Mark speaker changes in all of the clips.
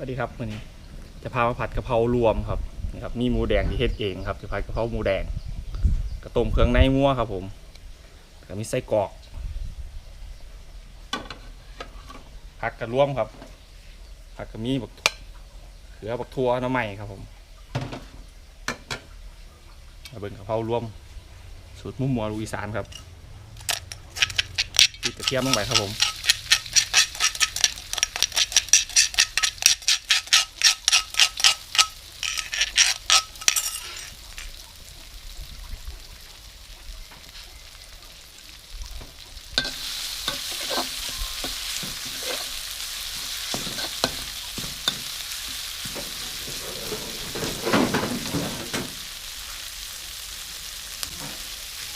Speaker 1: สวัสดีครับวันนี้จะพามาผัดกะเพรารวมครับนี่ครับมีหมูแดงที่เฮ็ดเองครับจะผัดกะเพราหมูแดงกระต้มเครื่องในงัวครับผมแล้วมีไส้กรอกผักกระรวมครับผักกระมีบักเขือบักทั่วน้ำใหม่ครับผมมาเบิ่งกะเพรารวม สูตรมุ่มมัวลูอีสานครับพริกกระเทียมลงไปครับผม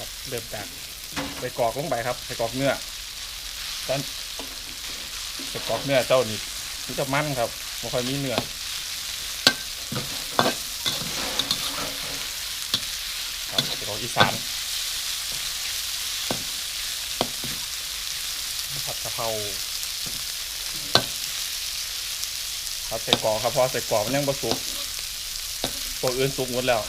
Speaker 1: ครับเริ่มจากใส่ กรอกลงไปครับใส่กรอกเนื้อตอนใส่กรอกเนื้อเจ้านี่มันจะมันครับไม่ค่อยมีเนื้อครับใส่กรอกอีสานผัดกะเพราครับใส่กรอกครับเพราะใส่กรอกมันยังบะสุกตัวอื่นสุกหมดแล้ว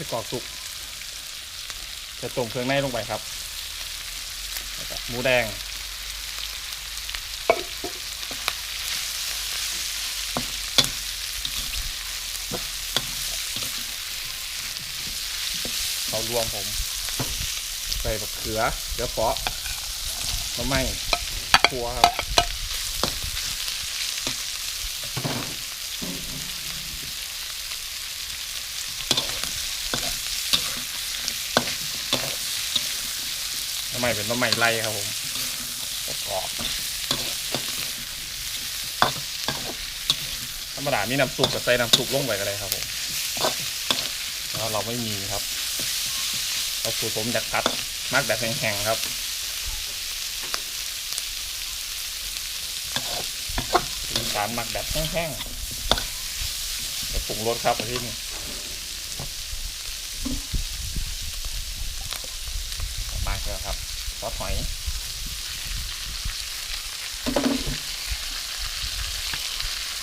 Speaker 1: จะกรอกสุก จะต้มเครื่องในลงไปครับหมูแดง เขารวมผม ใส่บักเขือเดี๋ยวเปาะมะไม่ครัวครับ น้ำให ม่เป็นน้ำใหม่ไล่ครับผมกรอบธรรมดามีน้ำซุปกับใส่น้ำซุปลงไปก็ได้ครับผมแล้วเราไม่มีครับเราสูตรผมจากพัดมากแบบแข็งๆครับสารหมักแบบแห้งๆจะปรุงรสครับที่นี่มาแล้วครับซอสหอย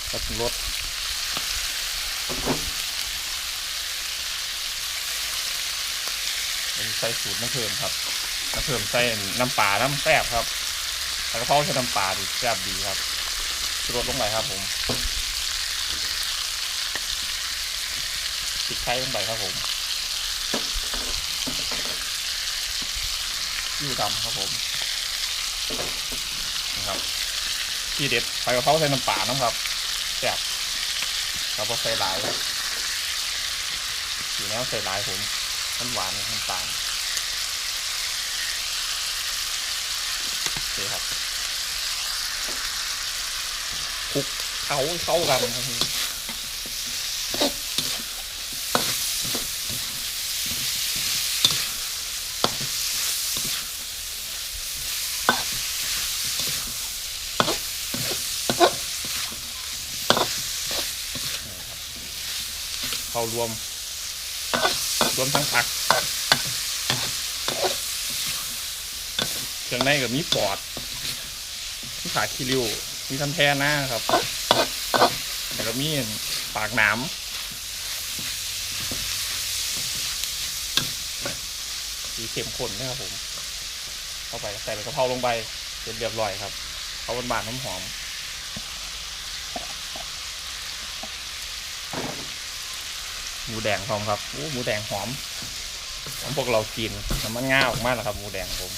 Speaker 1: แล้วปรุงรส เป็นใส่สูตรน้ำเพิ่มครับน้ำเพิ่มใส่น้ำปลาน้ำแซ่บครับแล้วก็เพราใส่น้ำปลาดีแซ่บดีครับชูรสลงไปครับผมพริกไทยลงไปครับผมซีอิ๊วดำครับผมนะครับที่เด็ดใส่กระเพราใส่น้ำปลาน้ำครับแซ่บครับเพราใส่หลายสีแนวใส่หลายผม มันหวานน้ำตาลโอเคครับคลุกเขาเข้ากันครับเข้ารวม รวมทั้งผักเครื่องในกับมีปอดมีขาคิริวมีทันแท่หน้าครับแล้วก็มีปากหนามสีเข้มข้นนะครับผม เข้าไปใส่ใบกะเพราลงไปเสร็จเรียบร้อยครับ เขาบานๆน้ำหอม หมูแดงพร้อมครับโอ้หมูแดงหอมของพวกเรากินน้ำมันง่าออกมาแล้วครับ หมูแดงผม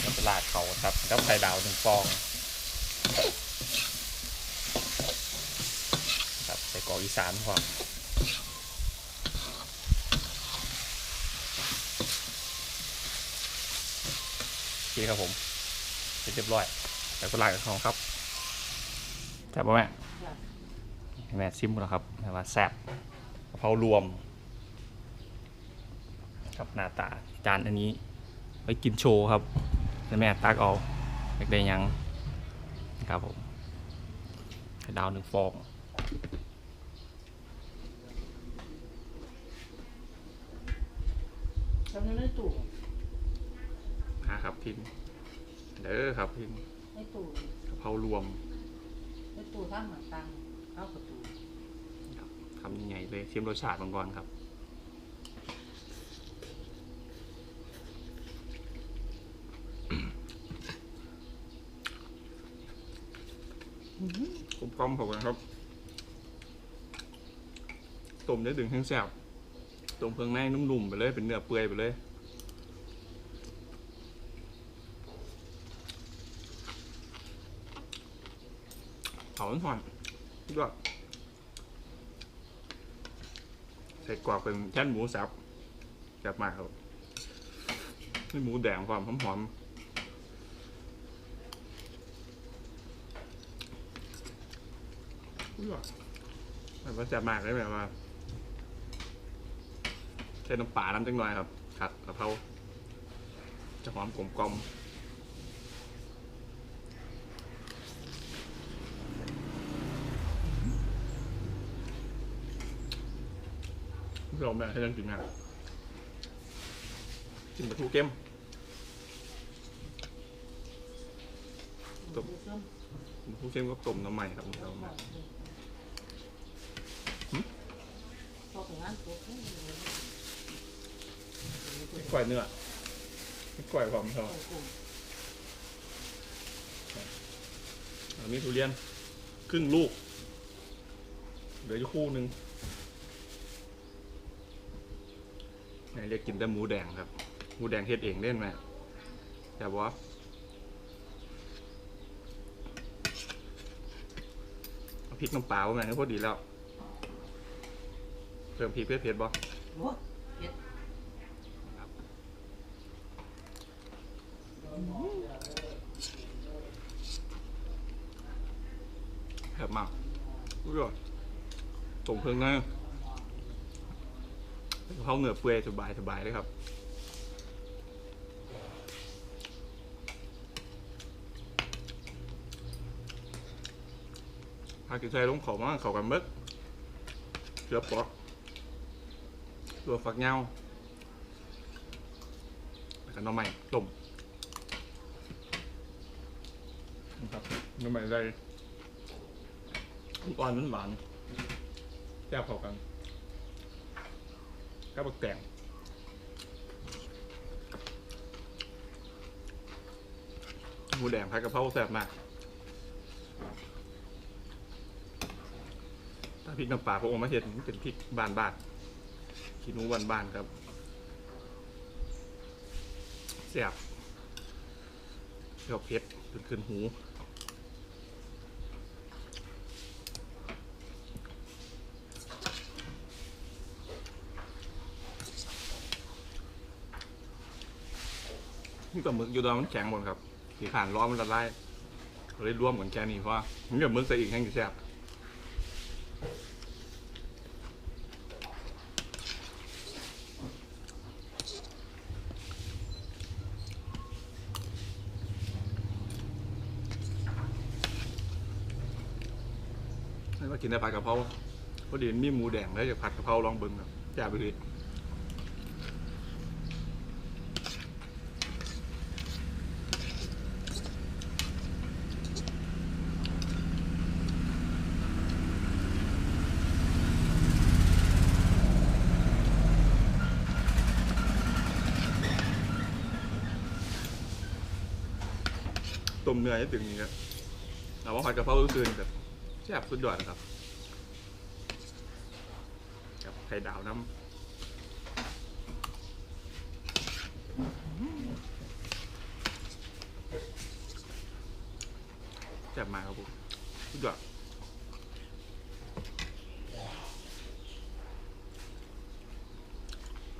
Speaker 1: แล้วก็ราดเขาครับกับไข่ดาวหนึ่งฟองครับใส่กรอกอีสานพร้อมโอเคครับผมเสร็จเรียบร้อยแล้วก็ราดกับของครับจับป่ะแม่ แม่ซิมแล้วครับแม่ว่าแซ่บกะเพรารวม กับหน้าตาจานอันนี้ไว้กินโชว์ครับแล้วแม่ตักเอาอยากได้หยังนะครับผมไข่ดาวหนึ่งฟอง
Speaker 2: ทำในตู้
Speaker 1: นะครับพินเด้อครับพิน
Speaker 2: ในตู้
Speaker 1: กะเพรารวม
Speaker 2: ในตู้ทั้งหนังตังเข้าประตู
Speaker 1: คำยังไงเลยชิมรสชาติมันก่อนครับกลมกล่อมผมนะครับต้มได้ถึงแห้งแซ่บต้มเครื่องในนุ่มๆไปเลย เป็นเนื้อเปื่อยไปเลยเผาหอนๆด้วย ใส่กรอกเป็นแท่นหมูสับแซ่บมากครับนี่หมูแดงความหอมๆด้วยแบบว่าแซ่บมากเลยแบบว่าใช้น้ำปลาน้ำจังหน่อยครับ ขัดกะเพราจะหอมกลมกลม เราแม่ให้เรื่องกินงานกินปลาทูเค็ม
Speaker 2: ตู้ม
Speaker 1: ปลาทูเค็มก็ต้มน้ำใหม่ครับเราแม่
Speaker 2: พอถึงงานปุ๊บ
Speaker 1: ไม่ก่อยเนื้อไม่ก่อยความชอบอันนี้ทุเรียนครึ่งลูก เหลืออยู่คู่หนึ่งไหน เรียกกินแต่หมูแดงครับ หมูแดงเฮ็ดเองเล่นไหมแต่ว่าเอาพริกน้ำปลาไว้ไหมก็พอดีแล้วเพิ่มพริกเผ็ดๆบ่
Speaker 2: โอ้เย็ด
Speaker 1: แซ่บมากอุ้ยตรงเครื่องใน เขาเนื้อเปื่อยสบายสบายเลยครับพากินใส่ลงขอมาเขากันเบิดเกือปอกตัวฝักเงาแล้วก็น้ำใหม่ต้มนะครับน้ำใหม่ได้อ่อนมันหวานแซ่บเข้ากัน กับบักแตงหมูแดงผัดกะเพราแซ่บมากถ้าพริกน้ำปลาพระองค์มาเห็นเป็นพริกบานบานขี้หนูบานบานๆครับแซ่บเปรี้ยวเผ็ดจนขึ้นหู นี่กับหมึกอยู่ดอนมันแข็งหมดครับสีขานร้อนมันละลายเลยร่วมกันแค่นี้เพราะมันกับมึกใส่อีกแห้งอยู่แซ่บให้มากินได้ผัดกะเพราพอดีมีหมูแดงแล้วจะผัดกะเพราลองเบิ้งครับแจ่บไปเลย ต้มเนื้อให้ถึงนี้ครับแต่ว่าผัดกะเพราคือแบบแซ่บสุดยอดนครับกับไข่ดาวน้ำแซ่บมากครับผมสุดยอด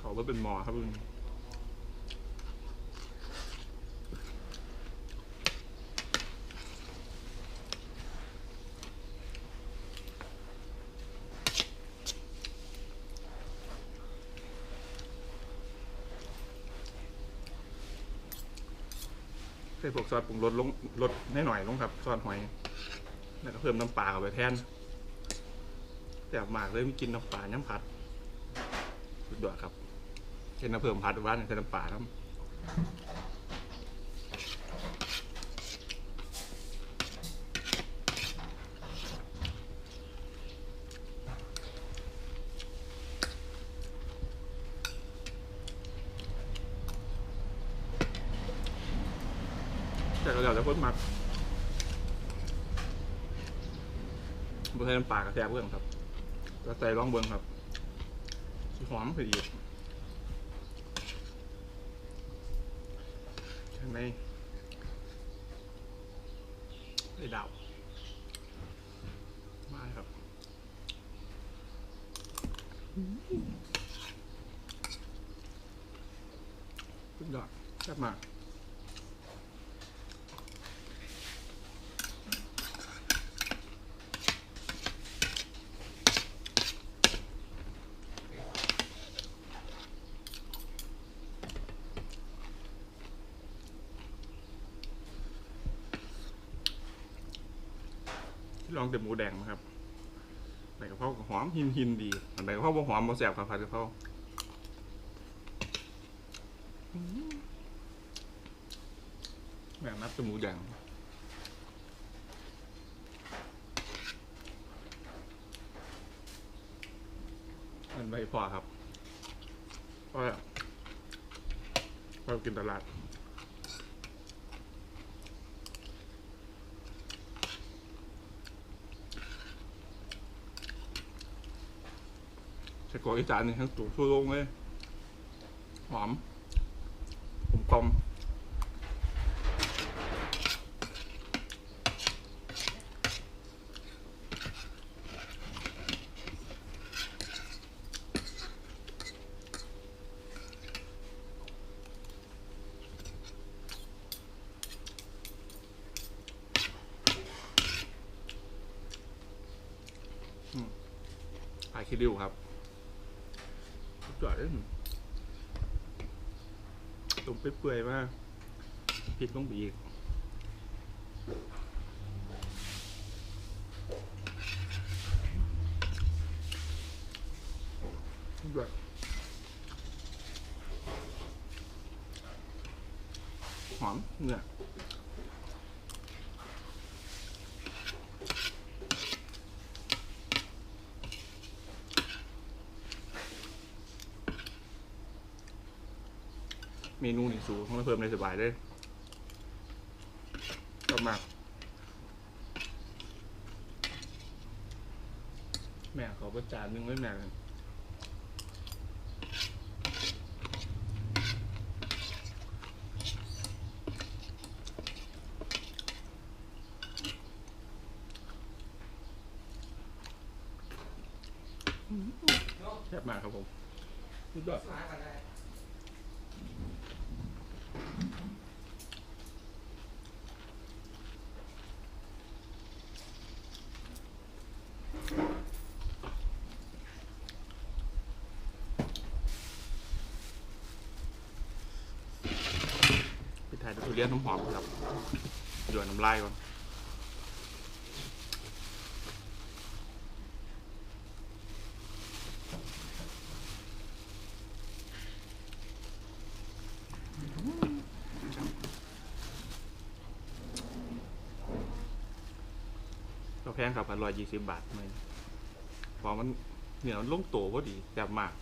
Speaker 1: ขอว่าเป็นหมอครับคุณ ส่พวกซอสปรุงรสลงลดนิดหน่อยลงครับซอสหอยแล้วก็เพิ่มน้ำปลาเข้าไปแทนแต่หมากเลยไม่กินน้ำปลาน้ำผัดสุดยอดครับเช่นน้ำเพิ่มผัดว่านใส่น้ำปลาครับแต่ก็แล้วแต่คนมัก บใส่ น้ำปลากระแทกเบื้องครับแล้วใส่ร่องเบื้องครับสิหอมคืออีกข้างในไอ้ดาวมาครับสุดยอดแซ่บมาก ลองแต่หมูแดงนะครับใส่กะเพราหอมหินหินดีอันใดกะเพราบ่หอมบ่แซ่บครับผัดกะเพราแม่งนับแต่หมูแดงมันไม่พอครับเพราะเรากินตลาด ส่กรอกอีสานนี่ทั้งตัวทั่วโลกเลย หอมผมกลมปลาคิริวครับ จอดเลยตรงเปื่อยๆมากพริกต้องบีกด้วยหอมเนื้อ เมนูนี่สูของเราเพิ่มในสบายเลยชอบมาก แม่ขาประจานหนึงไว้แม่กันแซ่บมากครับผมสุดยอด ปิดท้ายด้วยทุ เรียนน้ำหอมครับหยวนน้ำลายก่อนก็แพงครับพันร้อยยี่สิบบาทไหมเพอมันเหนียวมันลงตัวพอดีแซ่บมาก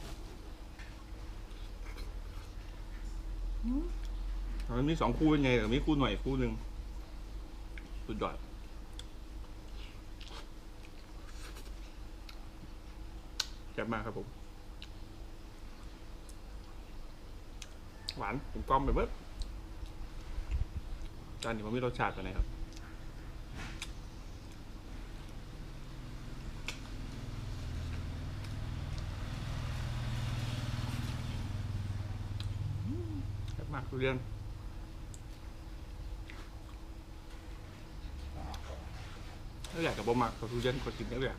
Speaker 1: มันมีสองคู่เป็นไงแต่มีคู่หน่อยคู่หนึ่งสุดยอดแซ่บมากครับผม หวานผมกลอมไปเบิดจานนี้มันมีรสชาติตัวไหนครับแซ่บมากทุเรียน ถ้าอยากกับบ่มักกับทุเรียนก็กินได้เลย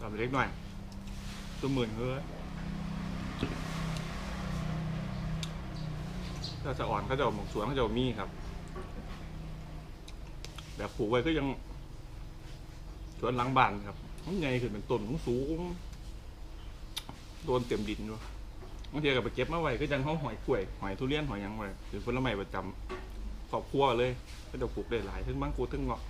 Speaker 1: ตามเล็กหน่อย ตัวหมื่นเลยถ้าสะอ่อนเขาจะเอาหมกสวนเขาจะเอามีครับ แบบปลูกไว้ก็ยังสวนหลังบ้านครับมันใหญ่ขึ้นเป็นต้นสูงโดนเต็มดินด้วยบางทีก็ไปเก็บมาไว้ก็ยังเขาหอยกล้วย หอยทุเรียนหอยยังไว้เป็นผลไม้ประจำ รอบครัวเลยก็จะปลูกได้หลายทั้งมังคุดทั้งเงาะ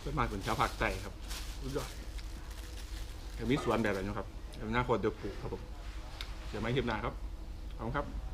Speaker 1: เป็นมากเป็นชาวภาคใต้ครับรู้ยอดมีสวนแบบนี้ครับเดี๋ยวหน้าคนเดี๋ยวปลูกครับผมเดี๋ยวไม่คลิปหน้าครับขอบคุณครับ